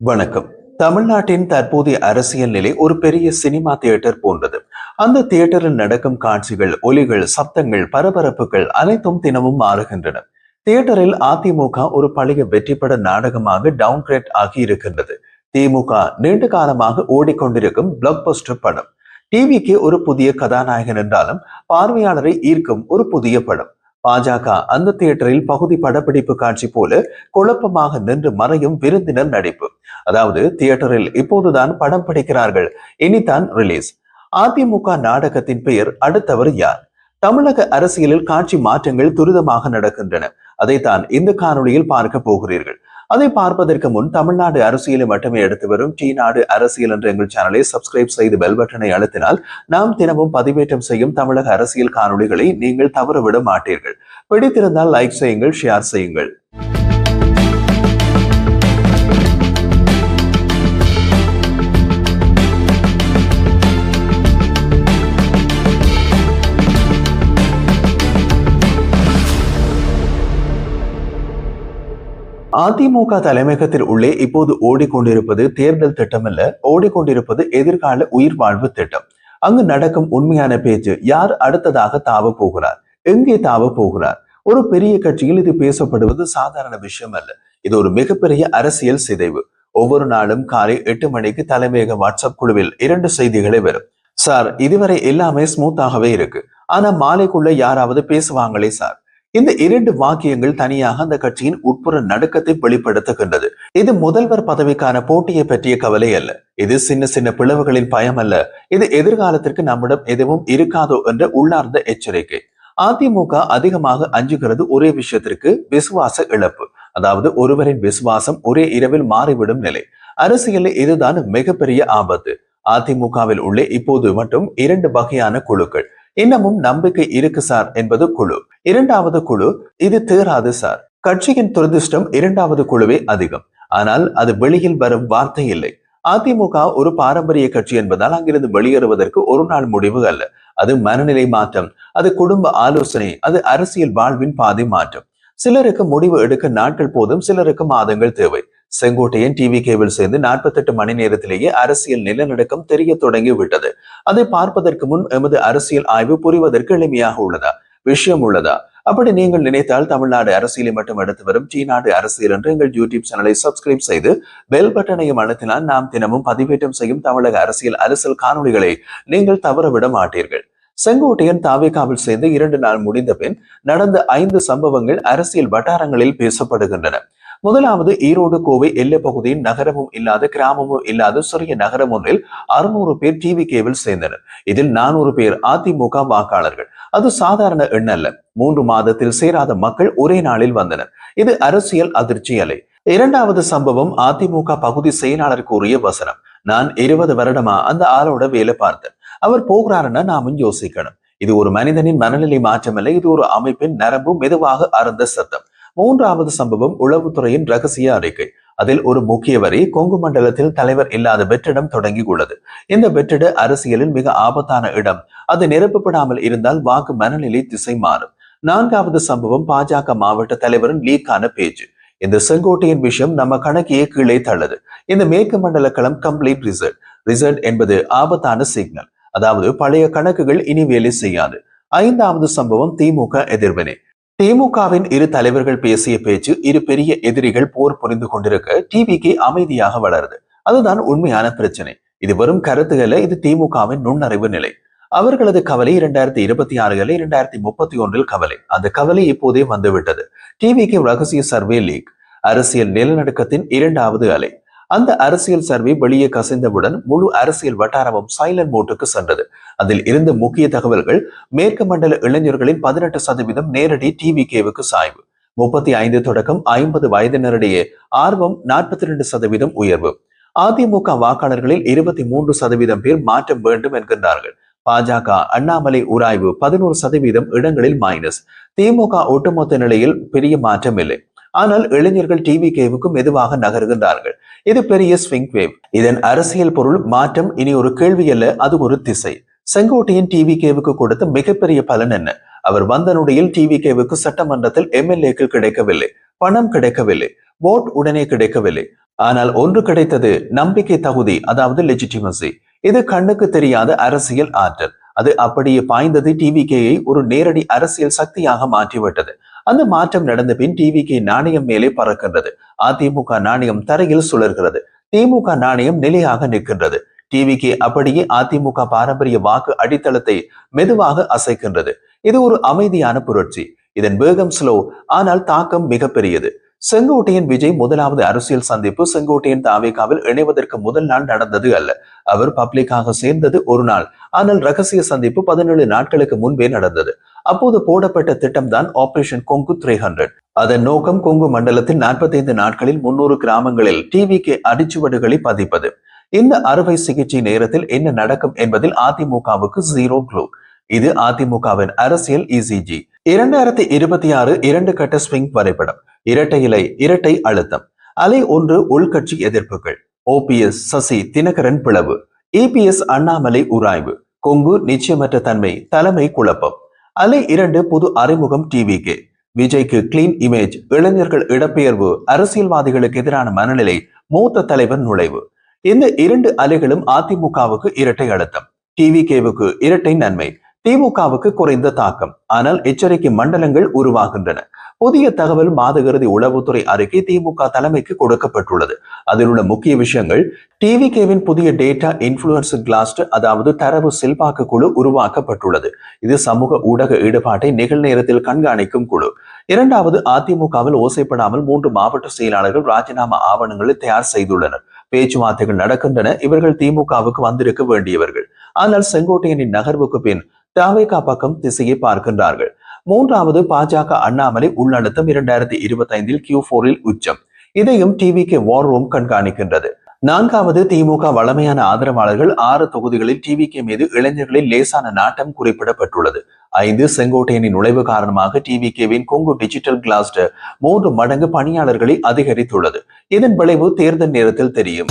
வணக்கம். தமிழ்நாட்டின் தற்போதைய அரசியல் நிலை ஒரு பெரிய சினிமா தியேட்டர் போன்றது. அந்த தியேட்டரில் நடக்கும் காட்சிகள் ஒலிகள் சப்தங்கள் பரபரப்புகள் அனைத்தும் தினமும் மாறுகின்றன. தியேட்டரில் அதிமுக ஒரு பழைய வெற்றிப்பட நாடகமாக டவுன் கிரேட் ஆகி இருக்கின்றது திமுக நீண்ட காலமாக ஓடிக்கொண்டிருக்கும் பிளாக் பஸ்டர் படம். டிவிக்கு ஒரு புதிய கதாநாயகன் என்றாலும் பார்வையாளரை ஈர்க்கும் ஒரு புதிய படம். பாஜக அந்த தியேட்டரில் பகுதி படப்பிடிப்பு காட்சி போல குழப்பமாக நின்று மறையும் விருந்தினர் நடிப்பு. அதாவது தியேட்டரில் இப்போதுதான் படம் படிக்கிறார்கள். இனிதான் ரிலீஸ் அதிமுக நாடகத்தின் பெயர் அடுத்தவர் யார்? தமிழக அரசியலில் காட்சி மாற்றங்கள் துரிதமாக நடக்கின்றன. அதைத்தான் இந்த காணொளியில் பார்க்க போகிறீர்கள். அதை பார்ப்பதற்கு முன் தமிழ்நாடு அரசியலை மட்டுமே எடுத்து வரும் டி நாடு அரசியல் என்ற எங்கள் சேனலை சப்ஸ்கிரைப் செய்து பெல் பட்டனை அழுத்தினால் நாம் தினமும் பதிவேற்றம் செய்யும் தமிழக அரசியல் காணொளிகளை நீங்கள் தவறவிட மாட்டீர்கள். பிடித்திருந்தால் லைக் செய்யுங்கள் ஷேர் செய்யுங்கள். அதிமுக தலைமையகத்தில் உள்ளே இப்போது ஓடிக்கொண்டிருப்பது தேர்தல் திட்டமல்ல. ஓடிக்கொண்டிருப்பது எதிர்கால உயிர் வாழ்வு திட்டம். அங்கு நடக்கும் உண்மையான பேச்சு யார் அடுத்ததாக தாவ போகிறார்? எங்கே தாவ போகிறார்? ஒரு பெரிய கட்சியில் இது பேசப்படுவது சாதாரண விஷயம் அல்ல இது ஒரு மிகப்பெரிய அரசியல் சிதைவு. ஒவ்வொரு நாளும் காலை எட்டு மணிக்கு தலைமையக வாட்ஸ்அப் குழுவில் இரண்டு செய்திகளை வரும். சார் இதுவரை எல்லாமே ஸ்மூத்தாகவே இருக்கு. ஆனா மாலைக்குள்ள யாராவது பேசுவாங்களே சார்? இந்த இரண்டு வாக்கியங்கள் தனியாக அந்த கட்சியின் உட்புற நடுக்கத்தை வெளிப்படுத்துகின்றது. இது முதல்வர் பதவிக்கான போட்டியை பற்றிய கவலை அல்ல. இது சின்ன சின்ன பிளவுகளின் பயம் அல்ல. இது எதிர்காலத்திற்கு நம்மிடம் எதுவும் இருக்காதோ என்ற உள்ளார்ந்த எச்சரிக்கை. அதிமுக அதிகமாக அஞ்சுகிறது ஒரே விஷயத்திற்கு விசுவாச இழப்பு. அதாவது ஒருவரின் விசுவாசம் ஒரே இரவில் மாறிவிடும் நிலை. அரசியலில் இதுதான் மிகப்பெரிய ஆபத்து. அதிமுகவில் உள்ளே இப்போது மட்டும் இரண்டு வகையான குழுக்கள். இன்னமும் நம்பிக்கை இருக்கு சார் என்பது குழு. இரண்டாவது குழு இது தேராது சார். கட்சியின் துரதிருஷ்டம் இரண்டாவது குழுவே அதிகம். ஆனால் அது வெளியில் வரும் வார்த்தை இல்லை. அதிமுக ஒரு பாரம்பரிய கட்சி என்பதால் அங்கிருந்து வெளியேறுவதற்கு ஒரு நாள் முடிவு அல்ல. அது மனநிலை மாற்றம் அது குடும்ப ஆலோசனை அது அரசியல் வாழ்வின் பாதை மாற்றம். சிலருக்கு முடிவு எடுக்க நாட்கள் போதும் சிலருக்கு மாதங்கள் தேவை. செங்கோட்டையன் டிவி கேபிள் சேர்ந்து நாற்பத்தெட்டு மணி நேரத்திலேயே அரசியல் நிலநடுக்கம் தெரிய தொடங்கிவிட்டது. அதை பார்ப்பதற்கு முன் எமது அரசியல் ஆய்வு புரிவதற்கு எளிமையாக உள்ளதா? விஷயம் உள்ளதா? அப்படி நீங்கள் நினைத்தால் தமிழ்நாடு அரசியலை மட்டும் எடுத்து வரும் டி நாடு அரசியல் என்று எங்கள் யூடியூப் சேனலை சப்ஸ்கிரைப் செய்து பெல் பட்டனையும் அழுத்தினால் நாம் தினமும் பதிவேற்றம் செய்யும் தமிழக அரசியல் அரசியல் காணொலிகளை நீங்கள் தவறவிட மாட்டீர்கள். செங்கோட்டையன் தாவேகாவில் சேர்ந்து இரண்டு நாள் முடிந்த பின் நடந்த ஐந்து சம்பவங்கள் அரசியல் வட்டாரங்களில் பேசப்படுகின்றன. முதலாவது ஈரோடு கோவை எல்லை பகுதியின் நகரமும் இல்லாத கிராமமும் இல்லாத சிறிய நகரம் ஒன்றில் அறுநூறு பேர் டிவி கேவில் சேர்ந்தனர். இதில் நானூறு பேர் அதிமுக வாக்காளர்கள். அது சாதாரண எண் அல்ல. மூன்று மாதத்தில் சேராத மக்கள் ஒரே நாளில் வந்தனர். இது அரசியல் அதிர்ச்சி அலை. இரண்டாவது சம்பவம் அதிமுக பகுதி செயலாளர் கூறிய வசனம். நான் இருபது வருடமா அந்த ஆளோட வேலை பார்த்தேன். அவர் போகிறாருன்னா நாமும் யோசிக்கணும். இது ஒரு மனிதனின் மனநிலை மாற்றமல்ல. இது ஒரு அமைப்பின் நரம்பு மெதுவாக அறந்த சத்தம். மூன்றாவது சம்பவம் உளவுத்துறையின் ரகசிய அறிக்கை. அதில் ஒரு முக்கிய வரி கொங்கு மண்டலத்தில் தலைவர் இல்லாத வெற்றிடம் தொடங்கி உள்ளது. இந்த வெற்றிட அரசியலில் மிக ஆபத்தான இடம். அது நிரப்பப்படாமல் இருந்தால் வாக்கு மனநிலை திசை மாறும். நான்காவது சம்பவம் பாஜக மாவட்ட தலைவரின் லீக்கான பேச்சு. இந்த செங்கோட்டையின் விஷயம் நம்ம கணக்கையே கீழே தள்ளது. இந்த மேற்கு மண்டல களம் கம்ப்ளீட் ரிசல்ட் ரிசல்ட் என்பது ஆபத்தான சிக்னல் அதாவது பழைய கணக்குகள் இனி வேலை செய்யாது. ஐந்தாவது சம்பவம் திமுக எதிர்வினை. திமுகவின் இரு தலைவர்கள் பேசிய பேச்சு இரு பெரிய எதிரிகள் போர் புரிந்து கொண்டிருக்க டிவிக்கு அமைதியாக வளருது. அதுதான் உண்மையான பிரச்சனை. இது வெறும் கருத்துகள இது திமுகவின் நுண்ணறிவு நிலை. அவர்களது கவலை இரண்டாயிரத்தி இருபத்தி ஆறுல இரண்டாயிரத்தி முப்பத்தி ஒன்றில் கவலை. அந்த கவலை இப்போதே வந்துவிட்டது. டிவிக்கு ரகசிய சர்வே லீக். அரசியல் நிலநடுக்கத்தின் இரண்டாவது அலை. அந்த அரசியல் சர்வே வெளியே கசிந்தவுடன் முழு அரசியல் வட்டாரமும் சைலண்ட் மோட்டுக்கு சென்றது. அதில் இருந்த முக்கிய தகவல்கள் மேற்கு மண்டல இளைஞர்களின் பதினெட்டு சதவீதம் நேரடி டிவி கேவுக்கு சாய்வு. முப்பத்தி ஐந்து தொடக்கம் ஐம்பது வயதினரிடையே ஆர்வம் நாற்பத்தி ரெண்டு சதவீதம் உயர்வு. அதிமுக வாக்காளர்களில் இருபத்தி மூன்று சதவீதம் பேர் மாற்றம் வேண்டும் என்கின்றார்கள். பாஜக அண்ணாமலை உராய்வு பதினோரு சதவீதம் இடங்களில் மைனஸ் திமுக ஒட்டுமொத்த நிலையில் பெரிய மாற்றம் இல்லை ஆனால் இளைஞர்கள் டிவி கேவுக்கு மெதுவாக நகர்கின்றார்கள். இது பெரிய ஸ்விங் வேவ் இதன் அரசியல் பொருள் மாற்றம் இனி ஒரு கேள்வி அல்ல அது ஒரு திசை. செங்கோட்டையின் டிவி கேவுக்கு கொடுத்த மிகப்பெரிய பலன் என்ன? அவர் வந்த நொடியில் டிவி கேவுக்கு சட்டமன்றத்தில் எம்எல்ஏக்கள் கிடைக்கவில்லை. பணம் கிடைக்கவில்லை. ஓட் உடனே கிடைக்கவில்லை. ஆனால் ஒன்று கிடைத்தது நம்பிக்கை தகுதி அதாவது லெஜிட்டிமசி இது கண்ணுக்கு தெரியாத அரசியல் ஆற்றல். அது அப்படியே பாய்ந்தது டிவிகேயை ஒரு நேரடி அரசியல் சக்தியாக மாற்றிவிட்டது. அந்த மாற்றம் நடந்த பின் டிவிகே நாணயம் மேலே பறக்கின்றது. அதிமுக நாணயம் தரையில் சுழல்கிறது. திமுக நாணயம் நிலையாக நிற்கின்றது. டிவிக்கு அப்படியே அதிமுக பாரம்பரிய வாக்கு அடித்தளத்தை மெதுவாக அசைக்கின்றது. இது ஒரு அமைதியான புரட்சி. இதன் வேகம் ஸ்லோ ஆனால் தாக்கம் மிகப்பெரியது. செங்கோட்டையன் விஜய் முதலாவது அரசியல் சந்திப்பு செங்கோட்டையன் தாவேகாவில் இணைவதற்கு முதல் நாள் நடந்தது அல்ல. அவர் பப்ளிக்காக சேர்ந்தது ஒரு நாள். ஆனால் ரகசிய சந்திப்பு பதினேழு நாட்களுக்கு முன்பே நடந்தது. அப்போது போடப்பட்ட திட்டம் தான் ஆபரேஷன் கொங்கு த்ரீ ஹண்ட்ரட் அதன் நோக்கம் கொங்கு மண்டலத்தில் நாற்பத்தைந்து நாட்களில் முன்னூறு கிராமங்களில் டிவிக்கு அடிச்சுவடுகளை பதிப்பது. இந்த அறுவை சிகிச்சை நேரத்தில் என்ன நடக்கும் என்பதில் அதிமுகவுக்கு ஜீரோ க்ளூ இது அதிமுகவின் அரசியல் இசிஜி இரண்டாயிரத்தி இருபத்தி ஆறு இரண்டு கட்ட ஸ்விங் வரைபடம். இரட்டை இலை இரட்டை அழுத்தம். அலை ஒன்று உள்கட்சி எதிர்ப்புகள். ஓபிஎஸ் சசி தினகரன் பிளவு. இபிஎஸ் அண்ணாமலை உராய்வு. கொங்கு நிச்சயமற்ற தன்மை தலைமை குழப்பம். அலை இரண்டு புது அறிமுகம் டிவிக்கு. விஜய்க்கு கிளீன் இமேஜ் இளைஞர்கள் இடப்பெயர்வு அரசியல்வாதிகளுக்கு எதிரான மனநிலை மூத்த தலைவர் நுழைவு. இந்த இரண்டு அலைகளும் அதிமுகவுக்கு இரட்டை அழுத்தம். டிவி கேவுக்கு இரட்டை நன்மை. திமுகவுக்கு குறைந்த தாக்கம். ஆனால் எச்சரிக்கை மண்டலங்கள் உருவாகின்றன. புதிய தகவல் மாதகிருதி உளவுத்துறை அறிக்கை திமுக தலைமைக்கு கொடுக்கப்பட்டுள்ளது. அதில் உள்ள முக்கிய விஷயங்கள் டிவிகேவின் புதிய டேட்டா இன்ஃபுளுன்ஸ் கிளாஸ்ட் அதாவது தரவு செல்வாக்கு குழு உருவாக்கப்பட்டுள்ளது. இது சமூக ஊடக ஈடுபாட்டை நிகழ்நேரத்தில் கண்காணிக்கும் குழு. இரண்டாவது அதிமுகவில் ஓசைப்படாமல் மூன்று மாவட்ட செயலாளர்கள் ராஜினாமா ஆவணங்களை தயார் செய்துள்ளனர். பேச்சுவார்த்தைகள் நடக்கின்றன. இவர்கள் திமுகவுக்கு வந்திருக்க வேண்டியவர்கள். ஆனால் செங்கோட்டையனின் நகர்வுக்கு பின் தாவேகா பக்கம் திசையை பார்க்கின்றார்கள். மூன்றாவது பாஜக அண்ணாமலை உள்நடத்தம் இரண்டாயிரத்தி இருபத்தி ஐந்தில் கியூ போரில் உச்சம். இதையும் டிவிக்கு வார் ரூம் கண்காணிக்கின்றது. நான்காவது திமுக வளமையான ஆதரவாளர்கள் ஆறு தொகுதிகளில் டிவிகே மீது இளைஞர்களின் லேசான நாட்டம் குறிப்பிடப்பட்டுள்ளது. ஐந்து செங்கோட்டையனின் நுழைவு காரணமாக டிவிகேவின் கொங்கு டிஜிட்டல் கிளாஸ்டர் மூன்று மடங்கு பணியாளர்களை அதிகரித்துள்ளது. இதன் விளைவு தேர்தல் நேரத்தில் தெரியும்.